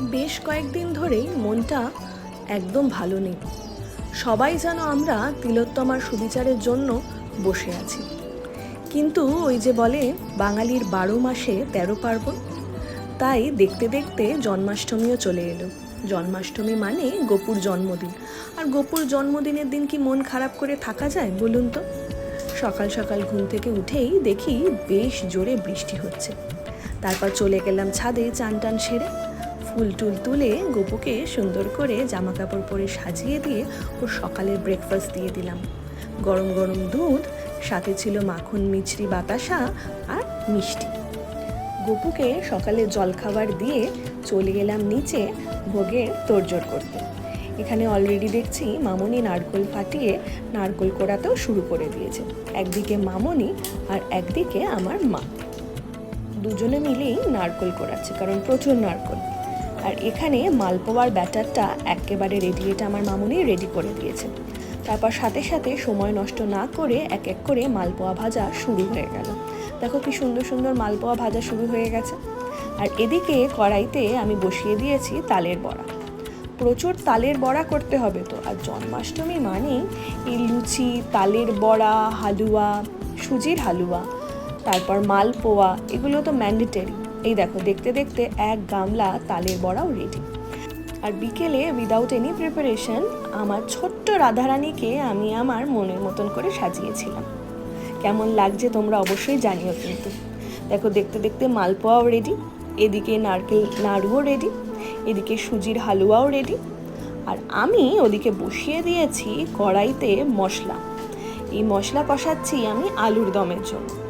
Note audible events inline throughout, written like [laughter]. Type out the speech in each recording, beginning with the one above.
বেশ কয়েকদিন ধরেই মনটা একদম ভালো নেই। সবাই যেন আমরা তিলোত্তমার সুবিচারের জন্য বসে আছি। কিন্তু ওই যে বলে বাঙালির বারো মাসে তেরো পার্বণ, তাই দেখতে দেখতে জন্মাষ্টমীও চলে এলো। জন্মাষ্টমী মানে গোপুর জন্মদিন। আর গোপুর জন্মদিনের দিন কি মন খারাপ করে থাকা যায় বলুন তো? সকাল সকাল ঘুম থেকে উঠেই দেখি বেশ জোরে বৃষ্টি হচ্ছে। তারপর চলে গেলাম ছাদে চান টান সেরে। ফুল টুল তুলে গোপুকে সুন্দর করে জামা কাপড় পরে সাজিয়ে দিয়ে ওর সকালের ব্রেকফাস্ট দিয়ে দিলাম। গরম গরম দুধ, সাথে ছিল মাখন মিছরি বাতাসা আর মিষ্টি। গপুকে সকালে জলখাবার দিয়ে চলে গেলাম নিচে ভোগের তোড়জোড় করতে। এখানে অলরেডি দেখছি মামনি নারকোল ফাটিয়ে নারকোল কোড়াতেও শুরু করে দিয়েছে। একদিকে মামনি আর একদিকে আমার মা। দুজনে মিলেই নারকোল কোড়াচ্ছে, কারণ প্রচুর নারকোল। আর এখানে মালপোয়ার ব্যাটারটা একেবারে রেডি এটা আমার মামুনি রেডি করে দিয়েছে। তারপর সাথে সাথে সময় নষ্ট না করে এক এক করে মালপোয়া ভাজা শুরু হয়ে গেল। দেখো কি সুন্দর সুন্দর মালপোয়া ভাজা শুরু হয়ে গেছে। আর এদিকে কড়াইতে আমি বসিয়ে দিয়েছি তালের বড়া। প্রচুর তালের বড়া করতে হবে তো, আর জন্মাষ্টমী মানেই এই লুচি, তালের বড়া, হালুয়া, সুজির হালুয়া, তারপর মালপোয়া, এগুলো তো ম্যান্ডেটারি এই দেখো, দেখতে দেখতে এক গামলা তালের বড়াও রেডি আর বিকেলে উইদাউট এনি প্রিপারেশন আমার ছোট্ট রাধারানীকে আমি আমার মনের মতন করে সাজিয়েছিলাম। কেমন লাগছে তোমরা অবশ্যই জানিও কিন্তু। দেখো, দেখতে দেখতে মালপোয়াও রেডি এদিকে নারকেল, নাড়ুও রেডি এদিকে সুজির হালুয়াও রেডি আর আমি ওদিকে বসিয়ে দিয়েছি কড়াইতে মশলা। এই মশলা কষাচ্ছি আমি আলুর দমের জন্য।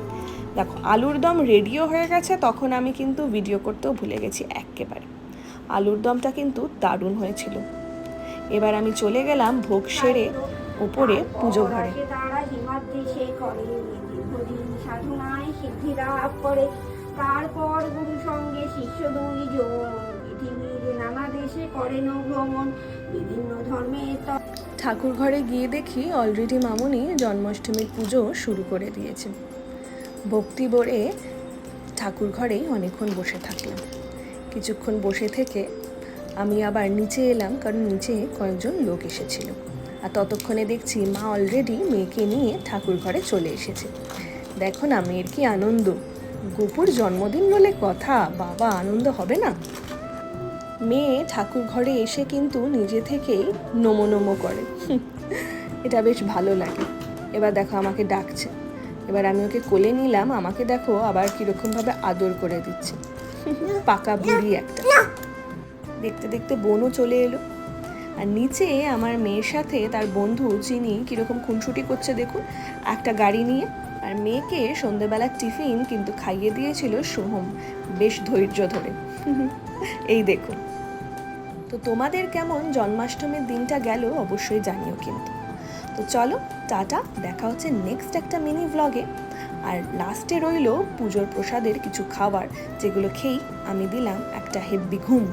দেখো আলুর দম রেডিও হয়ে গেছে তখন আমি কিন্তু ভিডিও করতেও ভুলে গেছি একেবারে। আলুর দমটা কিন্তু দারুণ হয়েছিল। এবার আমি চলে গেলাম ভোগ সেরে ওপরে পুজো ঘরে। তারপর গুরু সঙ্গে শিষ্য দুইজন পৃথিবীর নানা দেশে করেন ভ্রমণ বিভিন্ন ধর্মের ত- ঠাকুর ঘরে গিয়ে দেখি অলরেডি মামুনি জন্মাষ্টমীর পুজো শুরু করে দিয়েছে। ভক্তি ভরে ঠাকুর ঘরেই অনেকক্ষণ বসে থাকলাম। কিছুক্ষণ বসে থেকে আমি আবার নিচে এলাম, কারণ নিচে কয়েকজন লোক এসেছিল। আর ততক্ষণে দেখছি মা অলরেডি মেয়েকে নিয়ে ঠাকুর ঘরে চলে এসেছে। দেখো না, মেয়ের কি আনন্দ। গোপুর জন্মদিন বলে কথা, বাবা, আনন্দ হবে না? মেয়ে ঠাকুর ঘরে এসে কিন্তু নিজে থেকেই নমো নমো করে। এটা বেশ ভালো লাগে। এবার দেখো, আমাকে ডাকছে। এবার আমি ওকে কোলে নিলাম আমাকে দেখো আবার কীরকমভাবে আদর করে দিচ্ছে। [laughs] পাকা বুড়ি একটা। দেখতে দেখতে বোনও চলে এলো। আর নিচে আমার মেয়ের সাথে তার বন্ধু চিনি কীরকম খুনসুটি করছে দেখুন একটা গাড়ি নিয়ে। আর মেয়েকে সন্ধেবেলার টিফিন কিন্তু খাইয়ে দিয়েছিল সোহম বেশ ধৈর্য ধরে। [laughs] এই দেখুন। তো তোমাদের কেমন জন্মাষ্টমীর দিনটা গেল অবশ্যই জানিও কিন্তু। তো চলো টাটা। দেখা হচ্ছে নেক্সট একটা মিনি ভ্লগে আর লাস্টে রইল পুজোর প্রসাদের কিছু খাবার, যেগুলো খেয়েই আমি দিলাম একটা হেব্বি ঘুম।